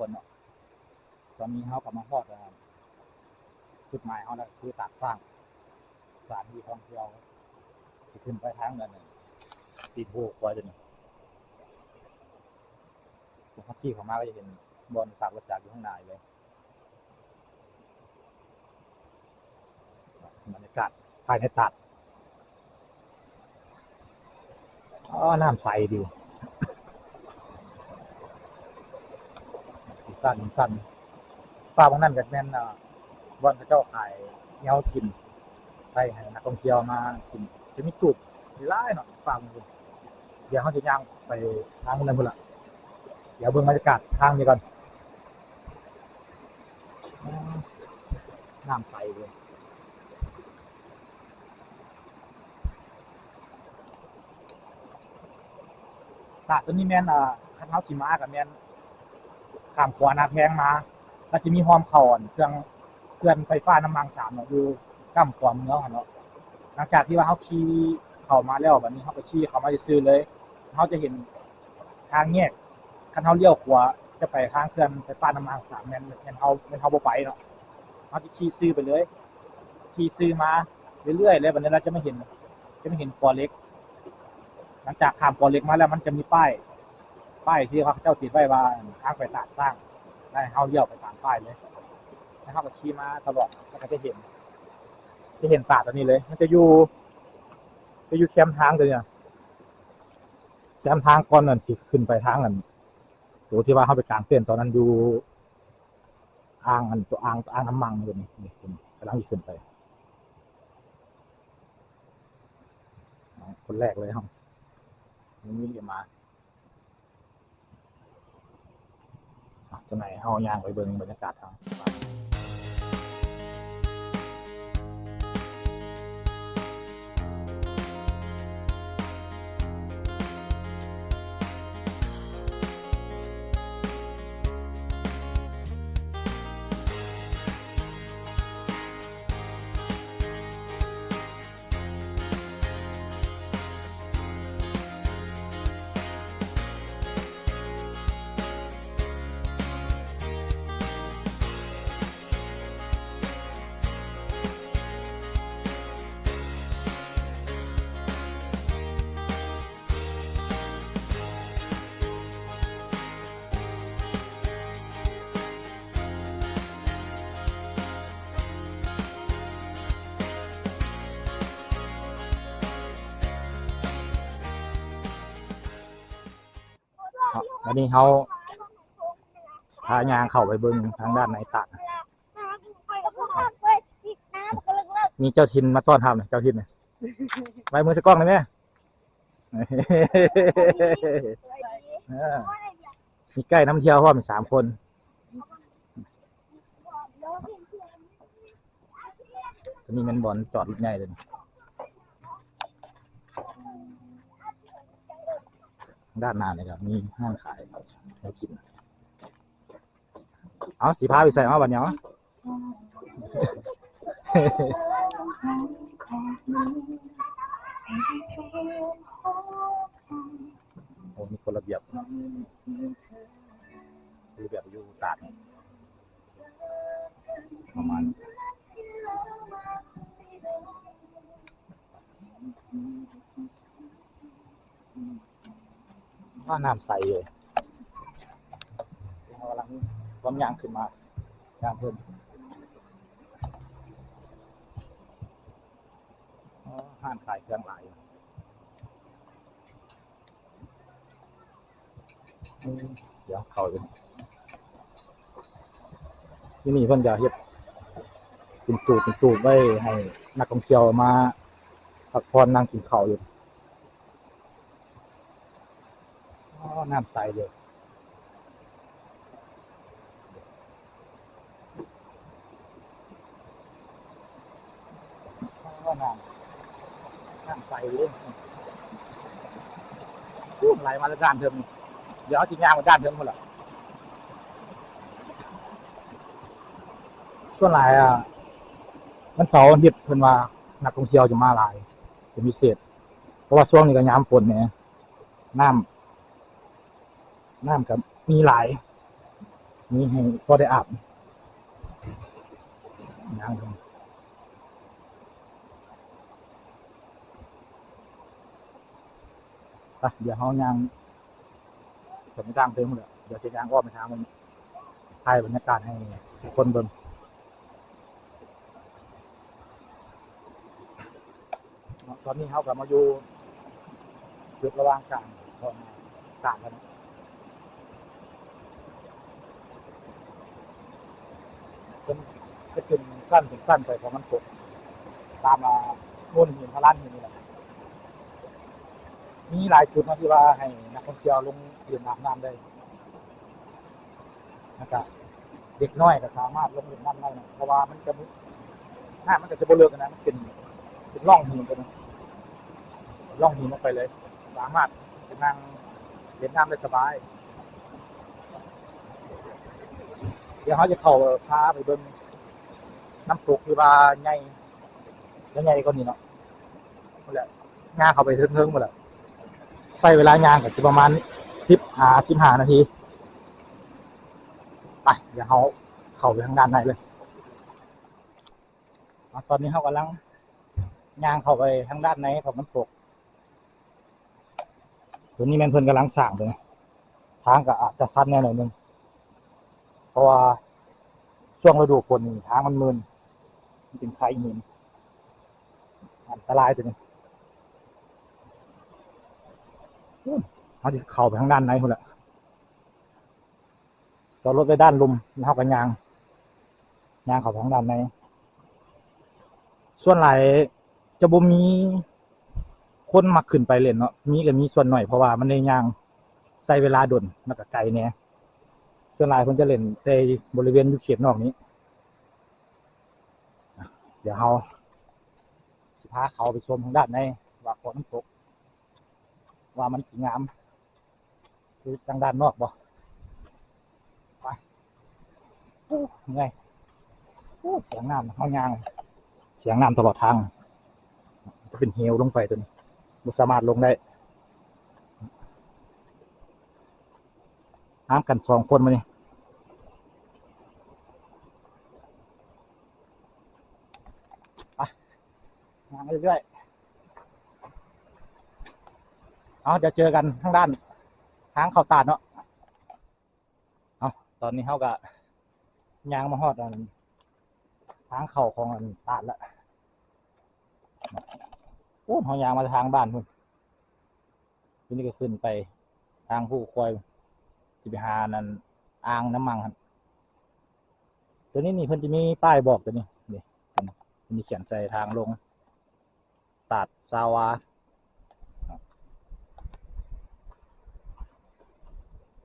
คนเนาะตอนนี้เขากำลังฮอดจุดหมายเขาแล้วคือตาดสร้างสถานที่ท่องเที่ยวที่ขึ้นไปทางนั้นตีโพกว่าจะนี่ผมขับขี่เข้ามาก็จะเห็นบอลฝากรถจักรอยู่ข้างในเลยบรรยากาศภายในตัดอ๋อน้ำใสดี สั้นสั้นฟ้าบางนั่นกับแม่นอะบอนพระเจ้าขายเงากินไปให้นักท่องเที่ยวมากินจะมีจุดมีร้ายเนาะฟ้าบางคนเดี๋ยวเขาจะย่างไปทางนั้นพุ่นละเดี๋ยวเบิ่งบรรยากาศทางนี้ก่อนน้ำใสเลยตาตัวนี้แม่นอ่าคันเฮาสิมากับแม่น ข้ามขวานาแพงมาแล้วจะมีหอมเขาอ่อนเครื่องเครื่องไฟฟ้าน้ำมันสามเนาะอยู่ก้ำขวาเมืองอเนาะหลังจากที่ว่าเฮาขี่เข้ามาแล้วบัดนี้เฮาก็ขี่เข้ามาจะซื้อเลยเฮาจะเห็นทางแยกคันเฮาเลี้ยวขวาจะไปทางเครื่องไฟฟ้าน้ำมันสามแม่นแม่นเฮาแม่นเฮาบ่ไปเนาะเฮาจะขี่ซื้อไปเลยขี่ซื้อมาเรื่อยๆเลยบัดนี้เราจะไม่เห็น จะไม่เห็นปอเล็ก หลังจากข้ามปอเล็กมาแล้วมันจะมีป้าย ป้ายที่เขาเจ้าติดไว้ว่าทางไปตาดสร้างได้เฮาเลี้ยวไปตามป้ายเลยแล้วเขาก็ขี่มาตลอดแล้วก็จะเห็น จะเห็นตาดตัวนี้เลย มันจะอยู่ จะอยู่แคมทางตัวเนี้ยแคมทางก่อนนั่นจิขึ้นไปทางนั่นตัวที่ว่าเขาไปกลางเต้นตอนนั้นอยู่อ่างอันตัวอ่างอ่างน้ำมันตัวนี้นี่ตัวนี้กำลังจะขึ้นไปคนแรกเลยครับนี่มีเรียมา จะไหนเอายางไปเบิ่งบรรยากาศทาง บ้านครับวันนี้เขาพายางเข้าไปเบิ่งทางด้านในตะมีเจ้าทินมาต้อนรับนะเจ้าทินนะไว้มือสกล้องเลยไหมเออมีใกล้น้ำเที่ยวพ่อมีสามคนจะมีแมนบอลจอดรถใหญ่เลย ด้านหน้าเลยครับ มีห้างขายแล้วกิน เอาสีผ้าไปใส่เอาบัดเนาะโอ้มีคนระเบียบระเบียบอยู่ตาดประมาณ ว่าน้ำใสเลยเรากำลังควมยางขึ้นมายางเพิ่มห้างขายเครื่องหลายเดี๋ยวเข้าไปที่นี่เพิ่นจะเฮ็ดเป็นตูดเป็นตูดไว้ให้นักท่องเที่ยวมาพักผ่อนนั่งกินข้าวอยู่อ๋อ น้ำใสเลย ก็น้ำน้ำใสเลยพุ่งไหลมาแล้วด้านเดิมเดี๋ยวเอาจีนยางมาด้านเดิมหมดละส่วนหลายอะมันเสาร์อาทิตย์เพิ่นว่านักท่องเที่ยวจะมาหลายเป็นพิเศษ เพราะว่าช่วงนี้ก็ยามฝนเนี่ยน้ำ น้ำกับมีหลายนี่ให้ก็ได้อาบย่างกันไปเดี๋ยวเขายางจะไม่ตั้งเต็มเลยเดี๋ยวจะยางอ้อมไปทางมันถ่ายบรรยากาศให้คนเบิ่งตอนนี้เขากลับมาอยู่จุดระว่างกลางของกลางกัน นก็จะเป็นสั้นเป็นสั้นไปของมันตกตามมาโน่นหินพลันหินนี่แหละมีหลายจุดนะที่ว่าให้นักท่องเที่ยวลงเล่นน้ำน้ำได้นะครับเด็กน้อยก็สามารถลงเล่นน้ำได้นะเพราะว่ามันจะน้ามันก็จะบเลิกกันนะมันเป็นเป็นร่องหินกันนะร่องหินลงไปเลย สามารถจะนั่งเล่นน้ำได้สบาย เดี๋ยวเขาจะเข้าพาไปเบิ่งน้ำตกที่ว่าใหญ่ใหญ่กว่านี้เนาะนั่นแหละย่างเข้าไปเทิงๆหมดแล้วใช้เวลาย่างกับสิประมาณสิบหาสิบหานาทีไปเดี๋ยวเขาเข้าไปทางด้านในเลยอตอนนี้เขากำลังย่างเข้าไปทางด้านในของน้ำตกตัวนี้แมนเพิ่นกำลังสร้างตัวนี้ทางก็อาจจะสั้นแน่หน่อยนึง ราะว่าช่วงฤดูฝนนี่ทางมันมึนมันเป็นไข่หินอันตรายตัวนี้เขาจะเข้าไปทางด้านในคนละจอดรถไปด้านลุมแล้วเขากันยาง ยางเข้าไปทางด้านในส่วนหลายจะบ่มีคนมาขึ้นไปเล่นเนาะมีก็มีส่วนหน่อยเพราะว่ามันในยางใช้เวลาดนแล้วก็ไกลเนี่ย ส่วนลายคนจะเล่นในบริเวณอยู่เขตนนอกนี้ เดี๋ยวเราสิพาเขาไปชมทางด้านในว่าเกาะน้ำตก ว่ามันสีงาม คือทางด้านนอกบ่ไปโอ้ไงโอ้เสียงน้ำเขายาง เสียงน้ำตลอดทาง จะเป็นเฮวลงไปตัวนี้บ่สามารถลงได้น้ำกันสองคนมาเนี่มา เรื่อยๆเอาเดี๋ยวเจอกันทางด้านทางเขาตาดเนาะเอาตอนนี้เขาก็ยางมาฮอดอันทางเข่าของอันตาดละโอ้เขายางมาทางบ้านพุ่นทีนี้ก็ขึ้นไปทางผู้คอยจิไปหานั่นอ่างน้ำมันครับตัวนี้นี่เพิ่นจะมีป้ายบอกตัวนี้นี่นี้มันมีเขียนใจทางลง ตัดซาวา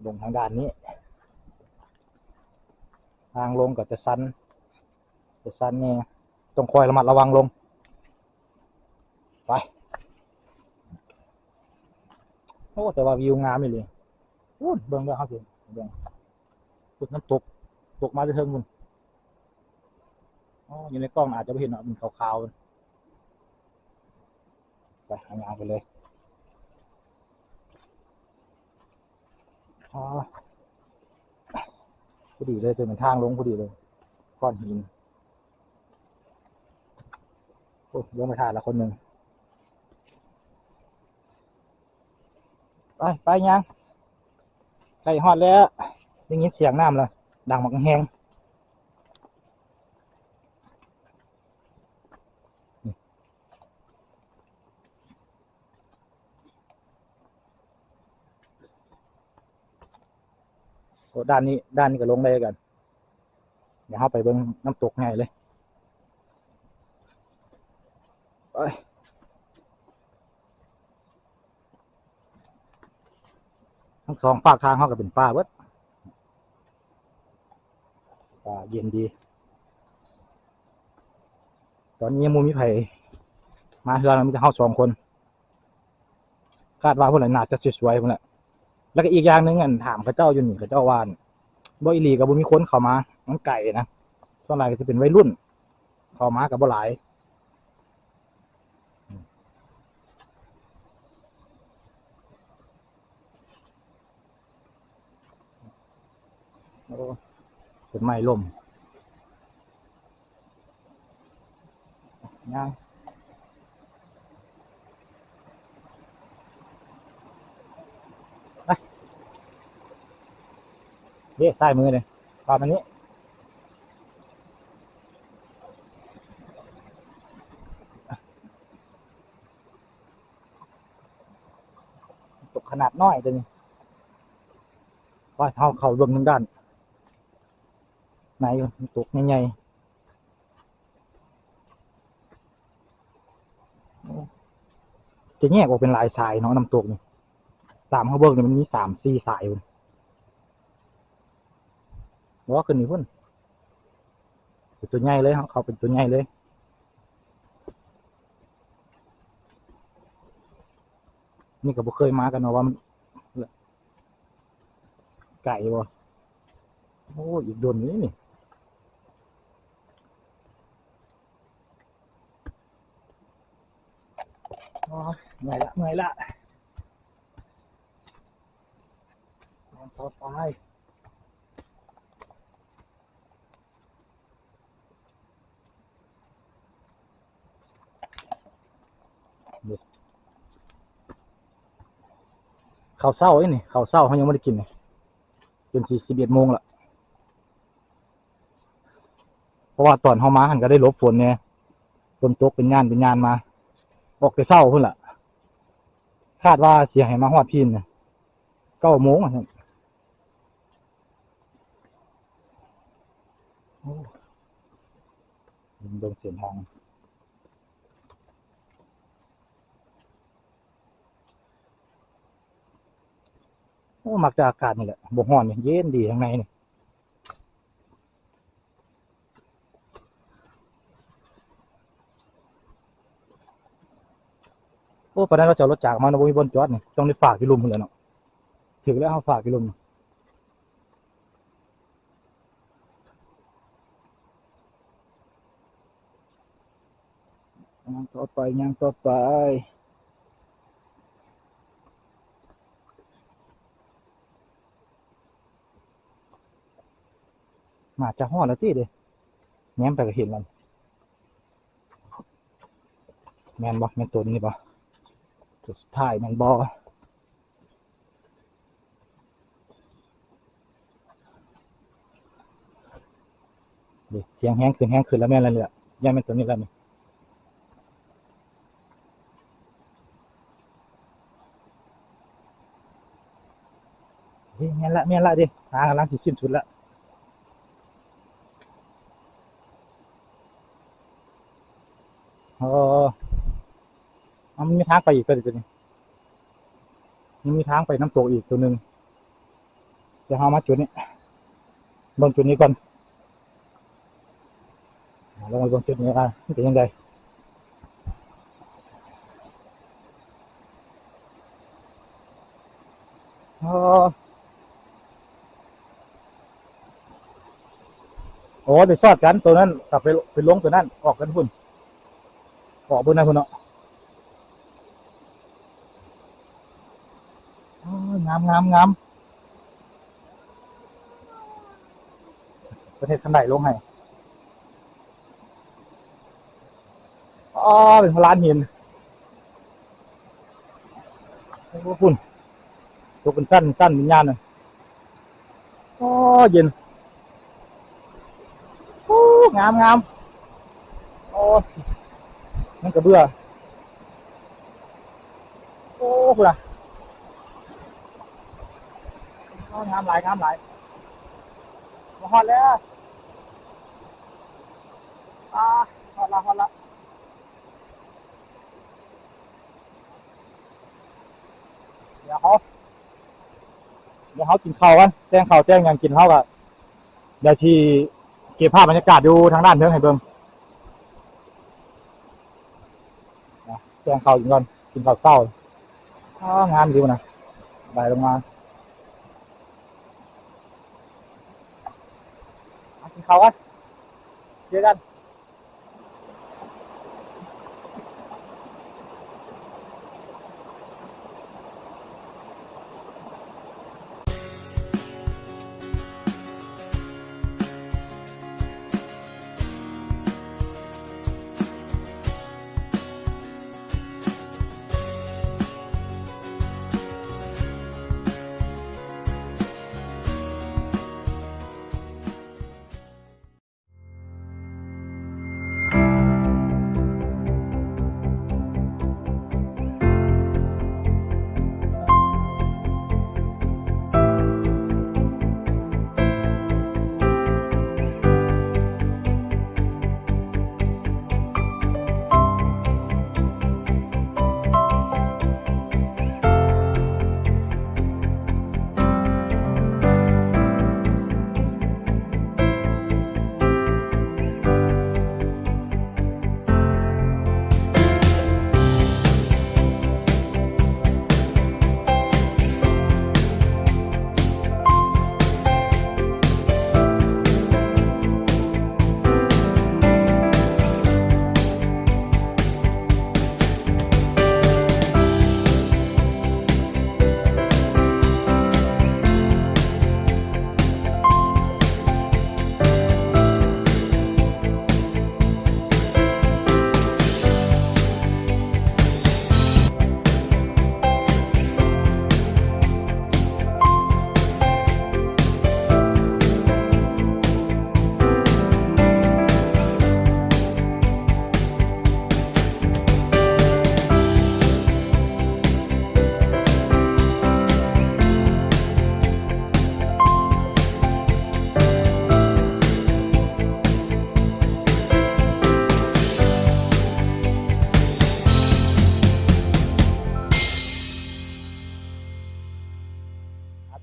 ลงทางด้านนี้ ทางลงก็จะสั้นจะสั้นนี่ต้องคอยระมัดระวังลง ไป โอ้ แต่ว่าวิวงามอยู่เลยโอ้เบิ่งเบิ่งครับพี่เบิ่งพุดน้ำตก ตกมาจะเทิงมุนอ๋ออยู่ในกล้องอาจจะไม่เห็นเนาะมันขาวๆ ไปทำงานไปเลยพอดีเลยเป็นทางลงพอดีเลยก้อนหินโอ้ยกมาถ่ายละคนหนึ่งไปไปยังใกล้ฮอดแล้วได้ยินเสียงน้ำแล้วดังมักแหง ด้านนี้ ด้านนี้ก็ลงได้กัน เดี๋ยวเราไปเบิ่งน้ำตกไงเลยไปทั้งสองฝากทางเขาก็เป็นป่าเบิดป่าเย็นดี ตอนนี้มูมีไผ่มาเฮือนมีแต่เฮาสองคน คาดว่าพวกนั้นน่าจะสวยๆพวกนั้น แล้วก็อีกอย่างหนึ่งอันถามเขาเจ้าอยู่นี่เขาเจ้าว่านบ่อีหลีกับบ่มีคนเข้ามามันไก่นะส่วนใหญ่ก็จะเป็นวัยรุ่น เข้ามากับบ่หลายโอ้ต้นไม้ล่มย่าง เรียกซ้ายมือเลยตามอันนี้ตกขนาดน้อยตัวนี้ว่าเท้าเข่าเบิ่งทางด้านไหนอยู่ตกใหญ่จะแยกออกเป็นหลายสายเนาะน้ำตกนี่ตามเขาเบิ่งนี่มันมีสามสี่สายพุ่นบอก ว่าขึ้นนี่พุ่นเป็นตัวใหญ่เลยเขาเขาเป็นตัวใหญ่เลยนี่ก็บ่เคยมากันเนาะว่ามันไก่บ่โอ้อีกโดนนี้นี่โอ้ยเหนื่อยละเหนื่อยละนอนต่อไป ข้าวเศร้าไอ้นี่ข้าวเศร้าเขายังไม่ได้กินเลยจนสี่สิบเอ็ดโมงละเพราะว่าตอนเขามาหันก็ได้ลบฝนเนี่ยฝนตกเป็นงานเป็นงานมา ออกแต่เศร้าพุ่นละคาดว่าเสียให้มาฮอดพีนเนี่ยเก้าโมงอะครับโอ้เบิ่งเส้นทาง โอ้มักจะอากาศนี่แหละบกห้อนเย็นดีข้างในนี่โอ้ประเด็นเราจะเอารถจากมานะบ่มีบนจอดนี่ต้องได้ฝากกิลุมพุ่นแหล้วเนาะถึงแล้วเอาฝากกิลุมย่างต่อไปย่างต่อไป มาจะห่อแล้วตีเด้แง้มไปก็เห็นมันแมนบ่แมนตัวนี้บ่ตัวสุดท้ายแมนบ่เดี๋ยวเสียงแห้งขึ้นแห้งขึ้นแล้วแม่นแล้วเนี่ยย่าแม่นตัวนี้แล้วนี่เฮ้ยแม่นละแม่นละดิหากำลังสิสิ้นสุดละ เออเอามันมี ทางไปอีกตัวเดียวนี้มันมีทางไปน้ำตกอีกตัวหนึ่งเดี๋ยวเอามาจุดนี้เบนจุดนี้ก่อนอ่าลงมาเบนจุดนี้อะมันเป็นยังไงเออโอ้เดี๋ยวซอดกันตัวนั้นกลับไปไปลงตัวนั้นออกกันพุ่นออกบนนะคุณเนาะอ้าว งามงามงามประเทศขันไดลงให้อ๋อเป็นพลานหินโอ้คุณตัวเป็นสั้นสั้นวิญาณน่ะโอ้เย็นโอ้งามงามโอ้มันกระเบื่อโอ้โหล่ะ โอ้งามหลายงามหลายมาฮอดแล้วอ่าฮอดละฮอดละเดี๋ยวเขาเดี๋ยวเขากินข้าวกันแจ้งข้าวแจ้งยังกินเขาก็เดี๋ยวที่เก็บภาพบรรยากาศดูทางด้านเทิงให้เบิ่งแกงข้าวกินก่อนกินข้าวเศร้าอ้างามดีวนะไหลลงมา เขาอะเจอกัน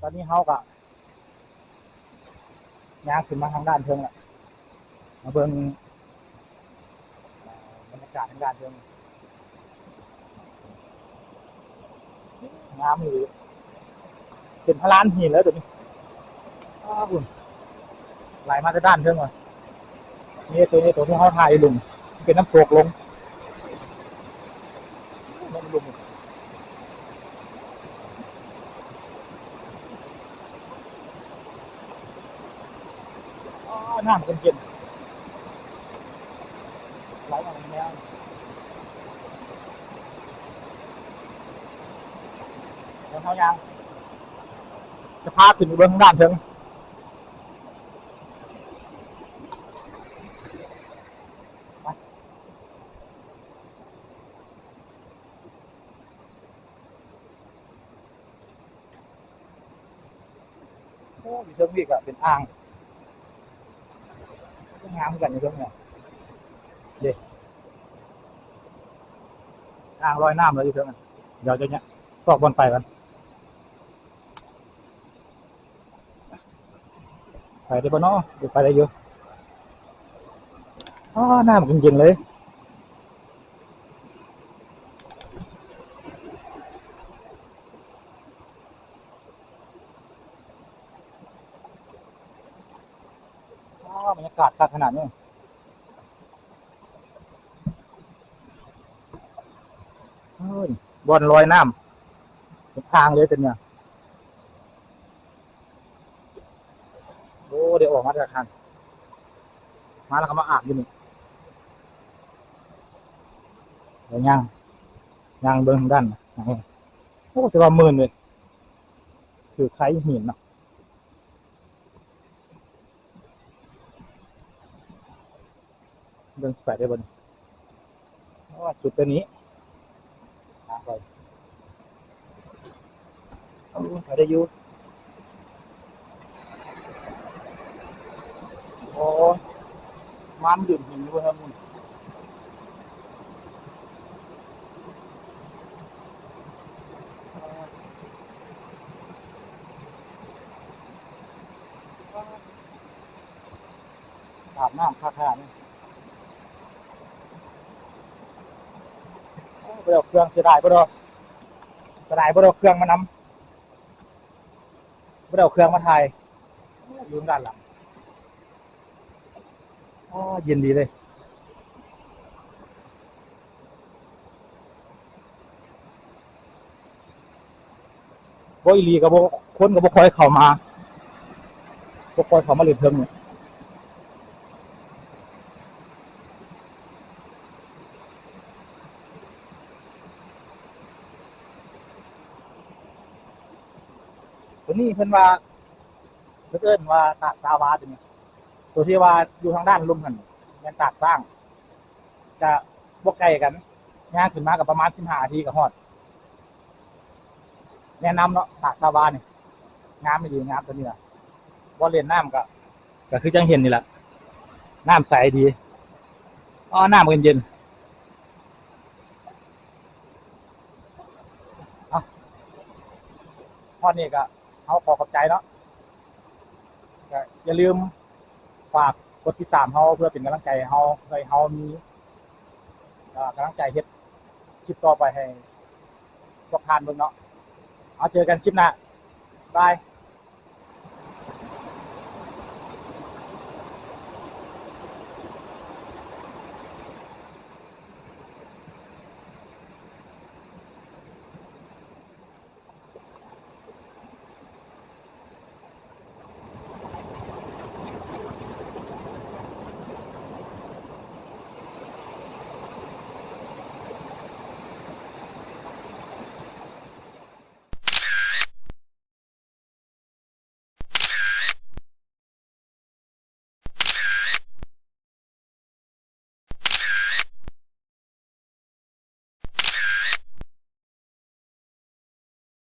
เจอกันเขาก็ย่างขึ้นมาทางด้านเทิงแหละมาเบิ่งเอ่อบรรยากาศทางด้านเทิงงามอยู่เป็นพระลานหินแล้วเดี๋ยวนี้อ้าวบุญไหลมาจากด้านเทิงว่ะนี่ตัวนี้ตัวที่เขาถ่ายลุงเป็นน้ำตกลงน้ำลุง อ๋อ น้ำเย็นๆไหลมาอย่างนี้เดี๋ยวเขายังจะพาขึ้นไปเบื้องข้างด้านถิงโอ้ยเทิงนี่ก็เป็นอ่าง กันอยู่ตรงเนี้ยเด็กอ่างลอยน้ำเลยอยู่ตรงนั้นเดี๋ยวจะเนี้ยซอกบนไปกันไปได้ปะเนาะไปได้เยอะอ๋อน้ำเย็นๆเลยอ๋อบรรยากาศ คักขนาดนี้เฮ้ยบอลลอยน้ำทางเลยเป็นเนี่ยโอ้เดี๋ยวออกมาจากทางมาแล้วก็มาอาบอยู่นี่เดี๋ยวย่างย่างเบิ้งทางด้านโอ้จะว่าหมื่นเลยคือใครหินเนาะ เดินไปได้บนว่าสุดตัวนี้ทาไปเอาไปได้อยู่โอ้มันดื่มหินด้วยครับมุนอาบน้ำค่าค่านี่บ่ ได้เอาเครื่องเสียดายบ่ดอเสียดายบ่ได้เอาเครื่องมานำบ่ได้เอาเครื่องมาถ่ายอยู่ด้านหลังอ๋อเย็นดีเลยบ่อีลีก็บ่คนก็บ่ค่อยเข้ามาบ่คอยเข้ามาเล่นเทิงเนี่ย นี้เพิ่นว่าเพิ่นเอิ้นว่าตากสาวาตัวนี้ตัวที่ว่าอยู่ทางด้านลุ่มกันแม่นตากสร้าง จะบ่ไกลกันย่างขึ้นมากับประมาณ15นาทีก็ฮอด แนะนำเนาะตากสาวานี่งามไม่ดีงามตัวนี้ล่ะบ่เล่นน้ำก็ก็คือจังเห็นนี่แหละน้ำใสดีอ๋อน้ำเย็นๆเอาพอนี่ก็ เขาขอขอบใจเนาะอย่าลืมฝากกดติดตามเขาเพื่อเป็นกำลังใจเขาเลยเขามีกำลังใจเฮ็ดคลิปต่อไปให้พวกทานเบิ่งเนาะเอาเจอกันคลิปหน้าบาย